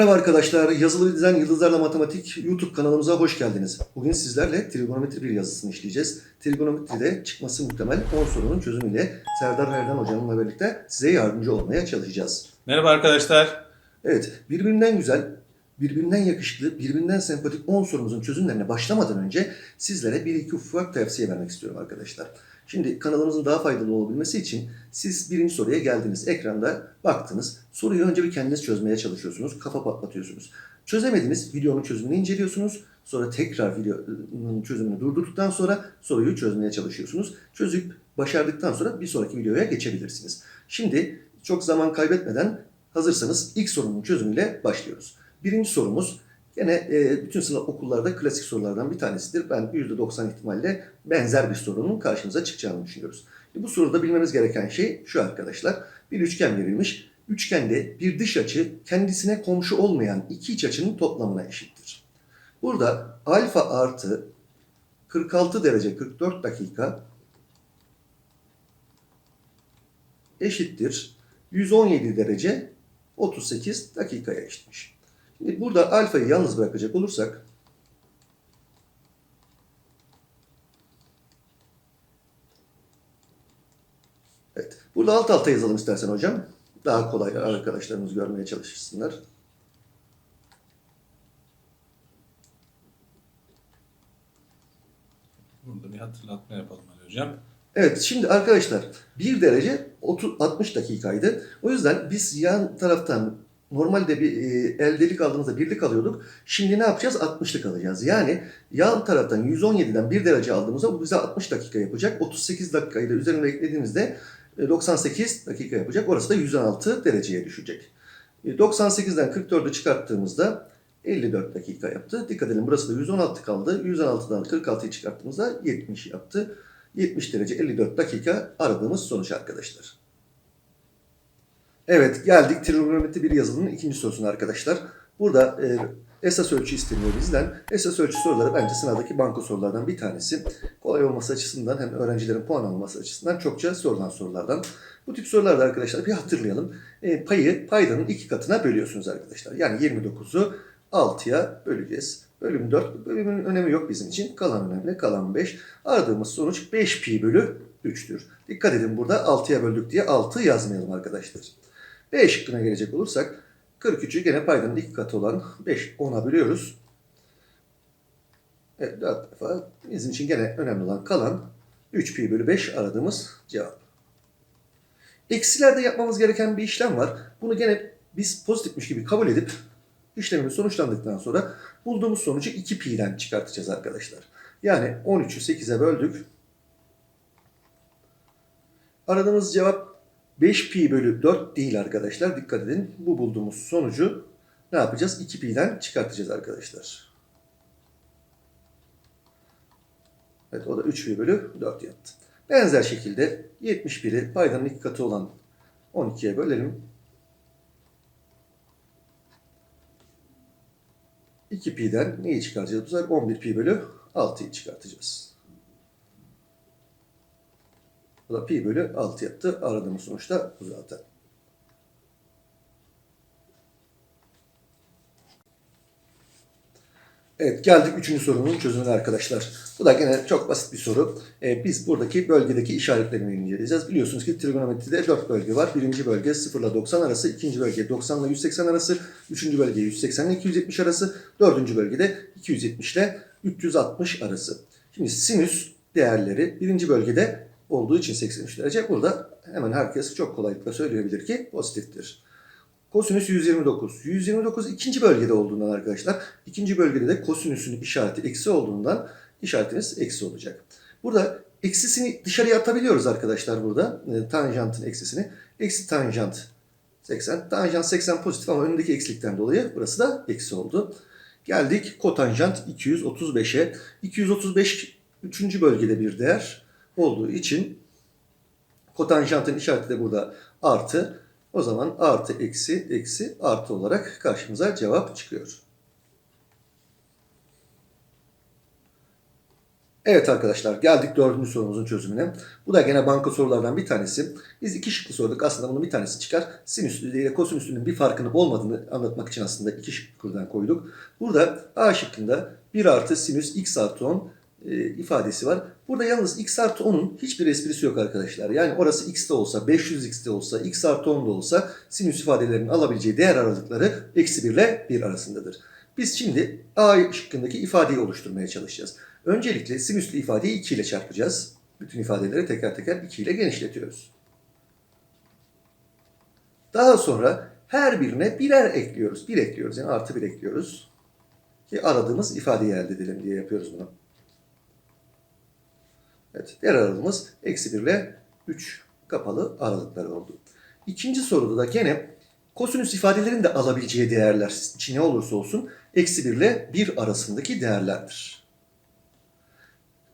Merhaba arkadaşlar, Yazılı Dizen Yıldızlarla Matematik YouTube kanalımıza hoş geldiniz. Bugün sizlerle trigonometri bir yazısını işleyeceğiz. Trigonometride çıkması muhtemel 10 sorunun çözümüyle Serdar Erden hocamla birlikte size yardımcı olmaya çalışacağız. Merhaba arkadaşlar. Evet, birbirinden güzel, birbirinden yakışıklı, birbirinden sempatik 10 sorumuzun çözümlerine başlamadan önce sizlere bir iki ufak tavsiye vermek istiyorum arkadaşlar. Şimdi kanalımızın daha faydalı olabilmesi için siz birinci soruya geldiniz. Ekranda baktınız. Soruyu önce bir kendiniz çözmeye çalışıyorsunuz. Kafa patlatıyorsunuz. Çözemediniz. Videonun çözümünü inceliyorsunuz. Sonra tekrar videonun çözümünü durdurduktan sonra soruyu çözmeye çalışıyorsunuz. Çözüp başardıktan sonra bir sonraki videoya geçebilirsiniz. Şimdi çok zaman kaybetmeden hazırsanız ilk sorunun çözümüyle başlıyoruz. Birinci sorumuz Gene e, bütün sınav okullarda klasik sorulardan bir tanesidir. Ben %90 ihtimalle benzer bir sorunun karşımıza çıkacağını düşünüyoruz. Bu soruda bilmemiz gereken şey şu arkadaşlar. Bir üçgen verilmiş. Üçgende bir dış açı kendisine komşu olmayan iki iç açının toplamına eşittir. Burada alfa artı 46 derece 44 dakika eşittir 117 derece 38 dakikaya eşitmiş. Şimdi burada alfayı yalnız bırakacak olursak Evet. Burada alt alta yazalım istersen hocam. Daha kolay arkadaşlarımız görmeye çalışsınlar. Burada bir hatırlatma yapalım Ali Hocam. Evet şimdi arkadaşlar 1 derece 30, 60 dakikaydı. O yüzden biz yan taraftan normalde bir e, el delik aldığımızda birlik alıyorduk. Şimdi ne yapacağız? 60'lık alacağız. Yani yan taraftan 117'den 1 derece aldığımızda bu bize 60 dakika yapacak. 38 dakikayı da üzerine eklediğimizde e, 98 dakika yapacak. Orası da 116 dereceye düşecek. E, 98'den 44'ü çıkarttığımızda 54 dakika yaptı. Dikkat edin burası da 116 kaldı. 116'dan 46'yı çıkarttığımızda 70 yaptı. 70 derece 54 dakika aradığımız sonuç arkadaşlar. Evet geldik trigonometri bir yazılının ikinci sorusuna arkadaşlar. Burada e, esas ölçü isteniyor bizden. Esas ölçü soruları bence sınavdaki banko sorulardan bir tanesi. Kolay olması açısından hem öğrencilerin puan alması açısından çokça sorulan sorulardan. Bu tip sorularda arkadaşlar bir hatırlayalım. E, payı paydanın iki katına bölüyorsunuz arkadaşlar. Yani 29'u 6'ya böleceğiz. Bölüm 4. Bölümün önemi yok bizim için. Kalan önemli. Kalan 5. Aradığımız sonuç 5 pi bölü 3'tür. Dikkat edin burada 6'ya böldük diye 6 yazmayalım arkadaşlar. B şıkkına gelecek olursak 43'ü gene paydanın iki katı olan 5 10'a bölüyoruz. Evet 4 defa bizim için gene önemli olan kalan 3 pi bölü 5 aradığımız cevap. Eksilerde yapmamız gereken bir işlem var. Bunu gene biz pozitifmiş gibi kabul edip işlemimiz sonuçlandıktan sonra bulduğumuz sonucu 2 pi'den çıkartacağız arkadaşlar. Yani 13'ü 8'e böldük. Aradığımız cevap 5 pi bölü 4 değil arkadaşlar. Dikkat edin. Bu bulduğumuz sonucu ne yapacağız? 2 pi'den çıkartacağız arkadaşlar. Evet o da 3 pi bölü 4 yaptı. Benzer şekilde 71'i paydanın iki katı olan 12'ye bölelim. 2 pi'den neyi çıkaracağız? Bu sefer 11 pi bölü 6'yı çıkartacağız. Bu da pi bölü 6 yaptı. Aradığımız sonuçta bu zaten. Evet geldik üçüncü sorunun çözümüne arkadaşlar. Bu da gene çok basit bir soru. Ee, biz buradaki bölgedeki işaretlerini inceleyeceğiz. Biliyorsunuz ki trigonometride 4 bölge var. Birinci bölge 0 ile 90 arası, ikinci bölge 90 ile 180 arası, üçüncü bölge 180 ile 270 arası, dördüncü bölgede 270 ile 360 arası. Şimdi sinüs değerleri birinci bölgede olduğu için 83 derece. Burada hemen herkes çok kolaylıkla söyleyebilir ki pozitiftir. Kosinüs 129. 129 ikinci bölgede olduğundan arkadaşlar. ikinci bölgede de kosinüsün işareti eksi olduğundan işaretimiz eksi olacak. Burada eksisini dışarıya atabiliyoruz arkadaşlar burada. E, tanjantın eksisini. Eksi tanjant 80. Tanjant 80 pozitif ama önündeki eksilikten dolayı burası da eksi oldu. Geldik kotanjant 235'e. 235 üçüncü bölgede bir değer olduğu için kotanjantın işareti de burada artı. O zaman artı eksi eksi artı olarak karşımıza cevap çıkıyor. Evet arkadaşlar geldik dördüncü sorumuzun çözümüne. Bu da gene banka sorulardan bir tanesi. Biz iki şıklı sorduk. Aslında bunun bir tanesi çıkar. Sinüs ile kosinüsünün bir farkının olmadığını anlatmak için aslında iki şıklıdan koyduk. Burada A şıkkında 1 artı sinüs x artı 10 e, ifadesi var. Burada yalnız x artı 10'un hiçbir esprisi yok arkadaşlar. Yani orası x de olsa, 500x de olsa, x artı 10 da olsa sinüs ifadelerinin alabileceği değer aralıkları eksi 1 ile 1 arasındadır. Biz şimdi A şıkkındaki ifadeyi oluşturmaya çalışacağız. Öncelikle sinüslü ifadeyi 2 ile çarpacağız. Bütün ifadeleri teker teker 2 ile genişletiyoruz. Daha sonra her birine birer ekliyoruz. 1 ekliyoruz yani artı 1 ekliyoruz. Ki aradığımız ifadeyi elde edelim diye yapıyoruz bunu. Evet, diğer aralığımız eksi 1 ile 3 kapalı aralıkları oldu. İkinci soruda da gene kosinüs ifadelerin de alabileceği değerler için ne olursa olsun eksi 1 ile 1 arasındaki değerlerdir.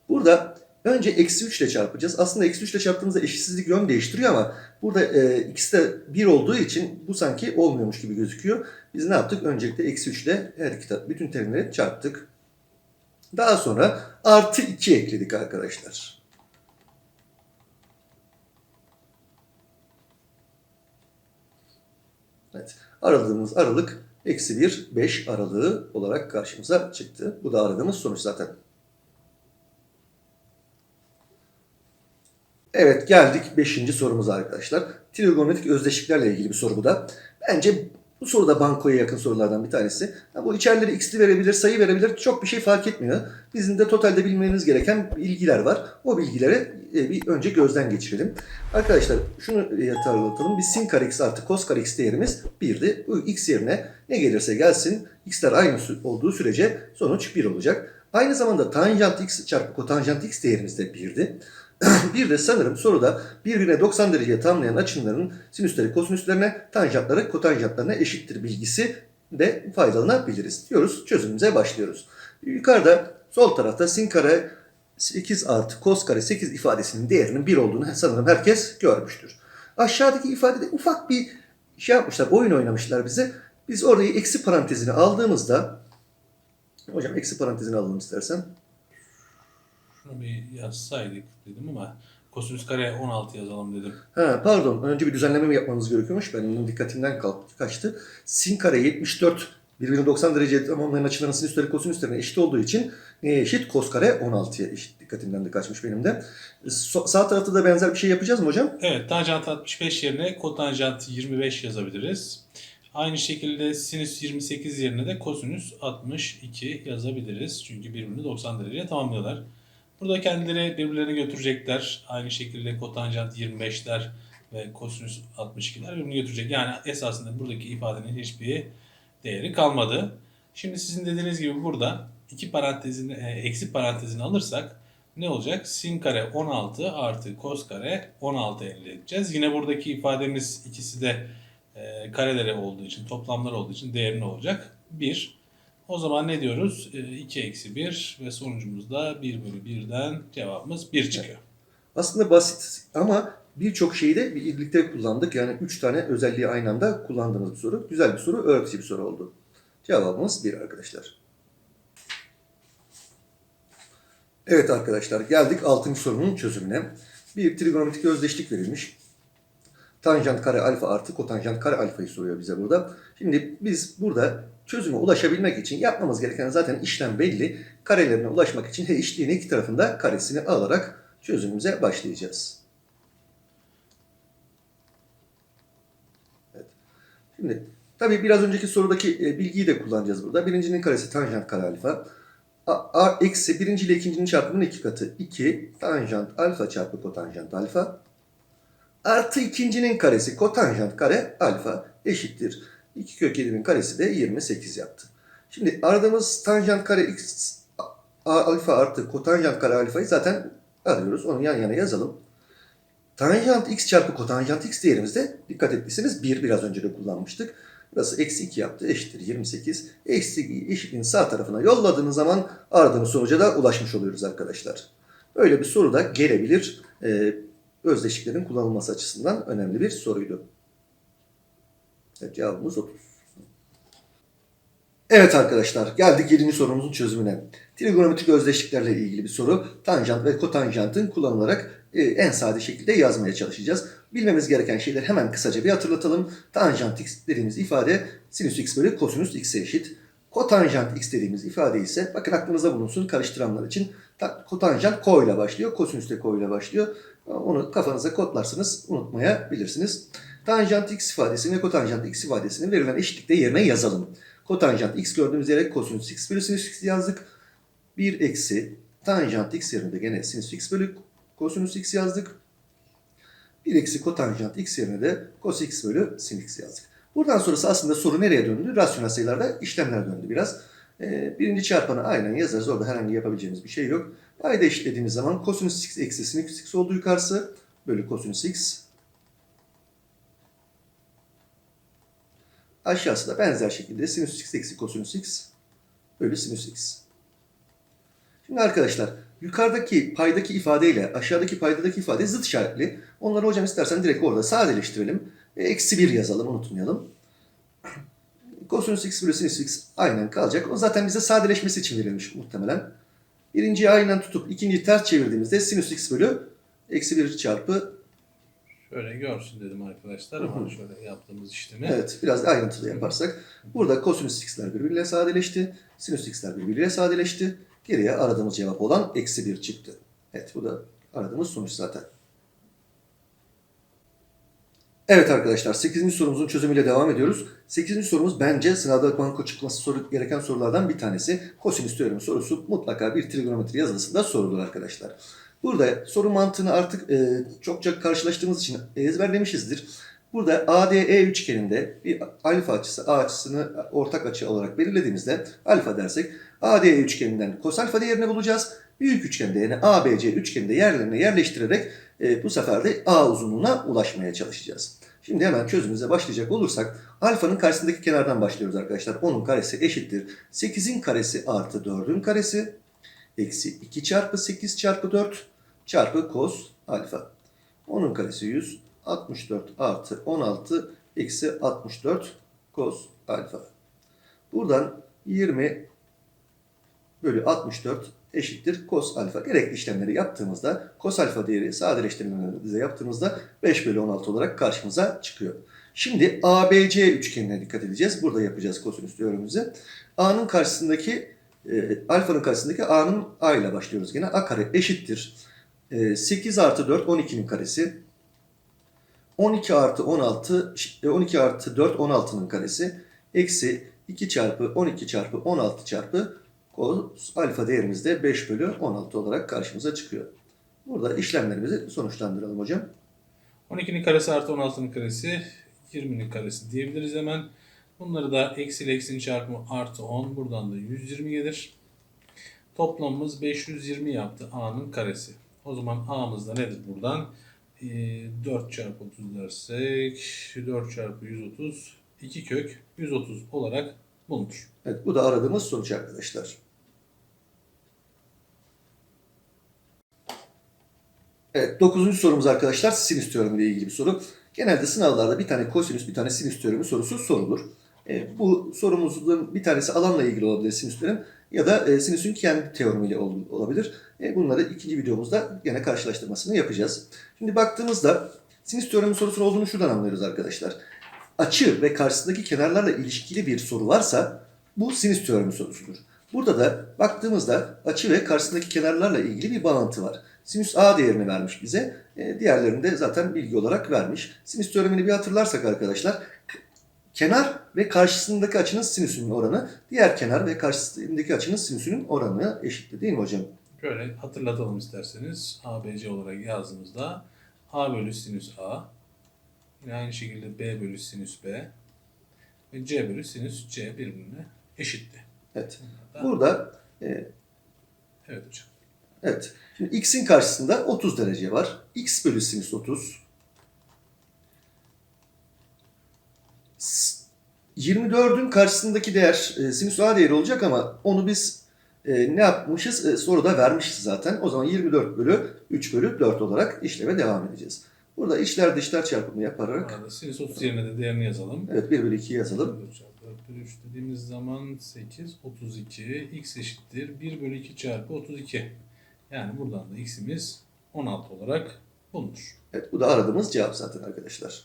Burada önce eksi 3 ile çarpacağız. Aslında eksi 3 ile çarptığımızda eşitsizlik yön değiştiriyor ama burada e, ikisi de 1 olduğu için bu sanki olmuyormuş gibi gözüküyor. Biz ne yaptık? Öncelikle eksi 3 ile her iki bütün terimleri çarptık. Daha sonra artı 2 ekledik arkadaşlar. Evet. Aralığımız aralık eksi 1, 5 aralığı olarak karşımıza çıktı. Bu da aradığımız sonuç zaten. Evet geldik 5. sorumuza arkadaşlar. Trigonometrik özdeşliklerle ilgili bir soru bu da. Bence bu soru da bankoya yakın sorulardan bir tanesi. Ha, bu içerileri x'li verebilir, sayı verebilir. Çok bir şey fark etmiyor. Bizim de totalde bilmeniz gereken bilgiler var. O bilgileri e, bir önce gözden geçirelim. Arkadaşlar şunu hatırlatalım. Bir sin kare x artı cos kare x değerimiz 1'di. Bu x yerine ne gelirse gelsin x'ler aynı olduğu sürece sonuç 1 olacak. Aynı zamanda tanjant x çarpı kotanjant x değerimiz de 1'di. bir de sanırım soruda birbirine 90 dereceye tamamlayan açıların sinüsleri kosinüslerine, tanjantları kotanjantlarına eşittir bilgisi de faydalanabiliriz diyoruz. Çözümümüze başlıyoruz. Yukarıda sol tarafta sin kare 8 artı kos kare 8 ifadesinin değerinin 1 olduğunu sanırım herkes görmüştür. Aşağıdaki ifadede ufak bir şey yapmışlar, oyun oynamışlar bize. Biz orayı eksi parantezini aldığımızda Hocam eksi parantezini alalım istersen. Şunu bir yazsaydık dedim ama kosinüs kare 16 yazalım dedim. Ha, pardon. Önce bir düzenleme mi yapmamız gerekiyormuş? Benim dikkatimden kalk- kaçtı. Sin kare 74 birbirine 90 derece tamamlayan açıların sinüsleri kosinüslerine eşit olduğu için neye eşit? Kos kare 16'ya eşit. Dikkatimden de kaçmış benim de. So- sağ tarafta da benzer bir şey yapacağız mı hocam? Evet tanjant 65 yerine kotanjant 25 yazabiliriz. Aynı şekilde sinüs 28 yerine de kosinüs 62 yazabiliriz. Çünkü birbirini 90 dereceye tamamlıyorlar. Burada kendileri birbirlerini götürecekler. Aynı şekilde kotanjant 25'ler ve kosinüs 62'ler birbirini götürecek. Yani esasında buradaki ifadenin hiçbir değeri kalmadı. Şimdi sizin dediğiniz gibi burada iki parantezini, e, eksi parantezini alırsak ne olacak? Sin kare 16 artı kos kare 16 elde edeceğiz. Yine buradaki ifademiz ikisi de e, kareleri olduğu için, toplamlar olduğu için değerli olacak? 1. O zaman ne diyoruz? E, 2 eksi 1 ve sonucumuzda 1 bölü 1'den cevabımız 1 çıkıyor. Aslında basit ama birçok şeyi de birlikte kullandık. Yani 3 tane özelliği aynı anda kullandığımız bir soru. Güzel bir soru, öğretici bir soru oldu. Cevabımız 1 arkadaşlar. Evet arkadaşlar geldik 6. sorunun çözümüne. Bir trigonometrik özdeşlik verilmiş. Tanjant kare alfa artı kotanjant kare alfayı soruyor bize burada. Şimdi biz burada çözüme ulaşabilmek için yapmamız gereken zaten işlem belli. Karelerine ulaşmak için her eşliğin iki tarafında karesini alarak çözümümüze başlayacağız. Evet. Şimdi tabii biraz önceki sorudaki e, bilgiyi de kullanacağız burada. Birincinin karesi tanjant kare alfa. A, a eksi birinci ile ikincinin çarpımının iki katı 2 tanjant alfa çarpı kotanjant alfa artı ikincinin karesi kotanjant kare alfa eşittir. 2 kök 7'nin karesi de 28 yaptı. Şimdi aradığımız tanjant kare x alfa artı kotanjant kare alfayı zaten arıyoruz. Onu yan yana yazalım. Tanjant x çarpı kotanjant x değerimizde dikkat ettiyseniz 1 biraz önce de kullanmıştık. Burası eksi 2 yaptı eşittir 28. Eksi eşitliğin sağ tarafına yolladığınız zaman aradığımız sonuca da ulaşmış oluyoruz arkadaşlar. Böyle bir soru da gelebilir. Ee, özdeşliklerin kullanılması açısından önemli bir soruydu. Evet, cevabımız 30. Evet arkadaşlar geldik 7. sorumuzun çözümüne. Trigonometrik özdeşliklerle ilgili bir soru. Tanjant ve kotanjantın kullanılarak e, en sade şekilde yazmaya çalışacağız. Bilmemiz gereken şeyleri hemen kısaca bir hatırlatalım. Tanjant x dediğimiz ifade sinüs x bölü kosinüs x'e eşit. Kotanjant x dediğimiz ifade ise bakın aklınızda bulunsun karıştıranlar için. Ta- Kotanjant ko ile başlıyor, kosinüs de ko ile başlıyor. Onu kafanıza kodlarsanız unutmayabilirsiniz. Tanjant x ifadesini ve kotanjant x ifadesini verilen eşitlikte yerine yazalım. Kotanjant x gördüğümüz yere kosinüs x bölü sinüs x yazdık. 1 eksi tanjant x yerine de gene sinüs x bölü kosinüs x yazdık. 1 eksi kotanjant x yerine de cos x bölü sin x yazdık. Buradan sonrası aslında soru nereye döndü? Rasyonel sayılarda işlemler döndü biraz. Ee, birinci çarpanı aynen yazarız. Orada herhangi yapabileceğimiz bir şey yok. Payda eşitlediğimiz zaman kosinüs x eksi sinüs x oldu yukarısı. Bölü kosinüs x. Aşağısı da benzer şekilde sinüs x eksi kosinüs x bölü sinüs x. Şimdi arkadaşlar yukarıdaki paydaki ifadeyle aşağıdaki paydadaki ifade zıt işaretli. Onları hocam istersen direkt orada sadeleştirelim. E, Eksi 1 yazalım unutmayalım. Kosinüs x bölü sinüs x aynen kalacak. O zaten bize sadeleşmesi için verilmiş muhtemelen. Birinciyi aynen tutup ikinciyi ters çevirdiğimizde sinüs x bölü eksi 1 çarpı Şöyle görsün dedim arkadaşlar ama şöyle yaptığımız işlemi. Evet, biraz ayrıntılı yaparsak. Burada kosinüs x'ler birbiriyle sadeleşti. Sinüs x'ler birbiriyle sadeleşti. Geriye aradığımız cevap olan eksi 1 çıktı. Evet, bu da aradığımız sonuç zaten. Evet arkadaşlar, 8. sorumuzun çözümüyle devam ediyoruz. 8. sorumuz bence sınavda banko çıkması soru, gereken sorulardan bir tanesi. Kosinüs teoremi sorusu mutlaka bir trigonometri yazılısında sorulur arkadaşlar. Burada soru mantığını artık e, çokça karşılaştığımız için ezberlemişizdir. Burada ADE üçgeninde bir alfa açısı A açısını ortak açı olarak belirlediğimizde alfa dersek ADE üçgeninden kos alfa değerini bulacağız. Büyük üçgende yani ABC üçgeninde yerlerine yerleştirerek e, bu sefer de A uzunluğuna ulaşmaya çalışacağız. Şimdi hemen çözümümüze başlayacak olursak alfanın karşısındaki kenardan başlıyoruz arkadaşlar. 10'un karesi eşittir. 8'in karesi artı 4'ün karesi eksi 2 çarpı 8 çarpı 4 çarpı cos alfa. 10'un karesi 100. 64 artı 16 eksi 64 cos alfa. Buradan 20 bölü 64 eşittir cos alfa. Gerekli işlemleri yaptığımızda cos alfa değeri sadeleştirmelerimizi yaptığımızda 5 bölü 16 olarak karşımıza çıkıyor. Şimdi ABC üçgenine dikkat edeceğiz. Burada yapacağız kosinüs teoremimizi. A'nın karşısındaki e, alfanın karşısındaki A'nın A ile başlıyoruz gene. A kare eşittir. E, 8 artı 4 12'nin karesi. 12 artı 16, e, 12 artı 4 16'nın karesi. Eksi 2 çarpı 12 çarpı 16 çarpı cos alfa değerimiz de 5 bölü 16 olarak karşımıza çıkıyor. Burada işlemlerimizi sonuçlandıralım hocam. 12'nin karesi artı 16'nın karesi 20'nin karesi diyebiliriz hemen. Bunları da eksi ile eksinin çarpımı artı 10. Buradan da 120 gelir. Toplamımız 520 yaptı A'nın karesi. O zaman A'mız da nedir buradan? Ee, 4 çarpı 30 dersek 4 çarpı 130 2 kök 130 olarak bulunur. Evet bu da aradığımız sonuç arkadaşlar. Evet dokuzuncu sorumuz arkadaşlar sinüs teoremi ile ilgili bir soru. Genelde sınavlarda bir tane kosinüs bir tane sinüs teoremi sorusu sorulur. E, bu sorumuzun bir tanesi alanla ilgili olabilir sinüs teoremi ya da e, sinüsün kendi teoremiyle ol- olabilir. E, bunları ikinci videomuzda yine karşılaştırmasını yapacağız. Şimdi baktığımızda sinüs teoremi sorusu olduğunu şuradan anlıyoruz arkadaşlar. Açı ve karşısındaki kenarlarla ilişkili bir soru varsa bu sinüs teoremi sorusudur. Burada da baktığımızda açı ve karşısındaki kenarlarla ilgili bir bağıntı var. Sinüs A değerini vermiş bize. E, diğerlerini de zaten bilgi olarak vermiş. Sinüs teoremini bir hatırlarsak arkadaşlar kenar ve karşısındaki açının sinüsünün oranı diğer kenar ve karşısındaki açının sinüsünün oranına eşittir değil mi hocam? Şöyle hatırlatalım isterseniz. ABC olarak yazdığımızda A bölü sinüs A. Yine aynı şekilde B bölü sinüs B. Ve C bölü sinüs C birbirine eşitti. Evet. Da- Burada e, Evet hocam. evet. Şimdi x'in karşısında 30 derece var. x bölü sinüs 30. 24'ün karşısındaki değer e, sinüs a değeri olacak ama onu biz e, ne yapmışız? E, soruda vermişiz zaten. O zaman 24 bölü 3 bölü 4 olarak işleme devam edeceğiz. Burada içler dışlar çarpımı yaparak Burada sinüs 30 yerine de değerini yazalım. evet 1 bölü 2 yazalım. 4 çarpı bölü 3 dediğimiz zaman 8, 32. X eşittir 1 bölü 2 çarpı 32. Yani buradan da x'imiz 16 olarak bulunur. Evet bu da aradığımız cevap zaten arkadaşlar.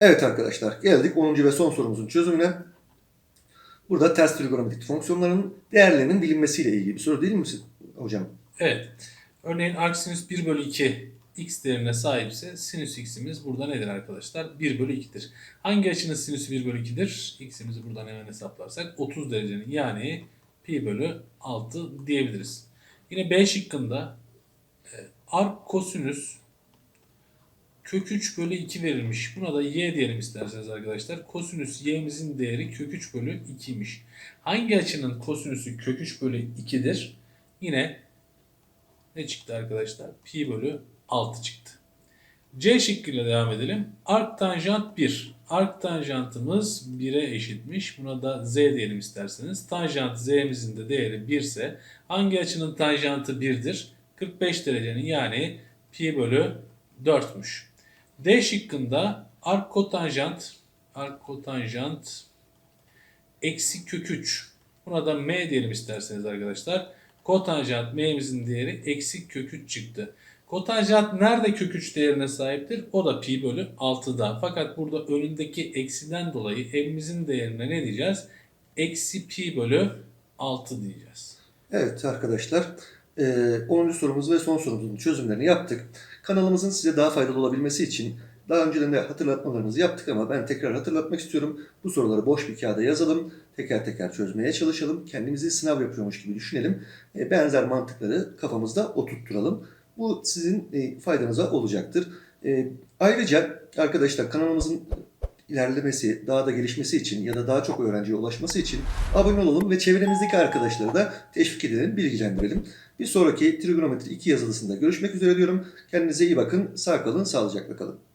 Evet arkadaşlar geldik 10. ve son sorumuzun çözümüne. Burada ters trigonometrik fonksiyonların değerlerinin bilinmesiyle ilgili bir soru değil mi hocam? Evet. Örneğin arcsinüs 1 bölü 2 x değerine sahipse sinüs x'imiz burada nedir arkadaşlar? 1 bölü 2'dir. Hangi açının sinüsü 1 bölü 2'dir? x'imizi buradan hemen hesaplarsak 30 derecenin yani pi bölü 6 diyebiliriz. Yine B şıkkında e, arc kosinüs kök 3 bölü 2 verilmiş. Buna da y diyelim isterseniz arkadaşlar. Kosinüs y'mizin değeri kök 3 bölü 2'ymiş. Hangi açının kosinüsü kök 3 bölü 2'dir? Yine ne çıktı arkadaşlar? Pi bölü 6 çıktı. C şıkkıyla devam edelim. Arc tanjant 1. Arc tanjantımız 1'e eşitmiş. Buna da z diyelim isterseniz. Tanjant z'mizin de değeri 1 ise hangi açının tanjantı 1'dir? 45 derecenin yani pi bölü 4'müş. D şıkkında arc kotanjant arc kotanjant eksi kök 3. Buna da m diyelim isterseniz arkadaşlar. Kotanjant m'imizin değeri eksi kök 3 çıktı. Kotanjant nerede kök 3 değerine sahiptir? O da pi bölü 6'da. Fakat burada önündeki eksiden dolayı m'imizin değerine ne diyeceğiz? Eksi pi bölü 6 diyeceğiz. Evet arkadaşlar e, 10. sorumuz ve son sorumuzun çözümlerini yaptık. Kanalımızın size daha faydalı olabilmesi için daha önceden de hatırlatmalarımızı yaptık ama ben tekrar hatırlatmak istiyorum. Bu soruları boş bir kağıda yazalım. Teker teker çözmeye çalışalım. Kendimizi sınav yapıyormuş gibi düşünelim. E, Benzer mantıkları kafamızda oturtturalım. Bu sizin e, faydanıza olacaktır. E, Ayrıca arkadaşlar kanalımızın ilerlemesi, daha da gelişmesi için ya da daha çok öğrenciye ulaşması için abone olalım ve çevremizdeki arkadaşları da teşvik edelim, bilgilendirelim. Bir sonraki Trigonometri 2 yazılısında görüşmek üzere diyorum. Kendinize iyi bakın, sağ kalın, sağlıcakla kalın.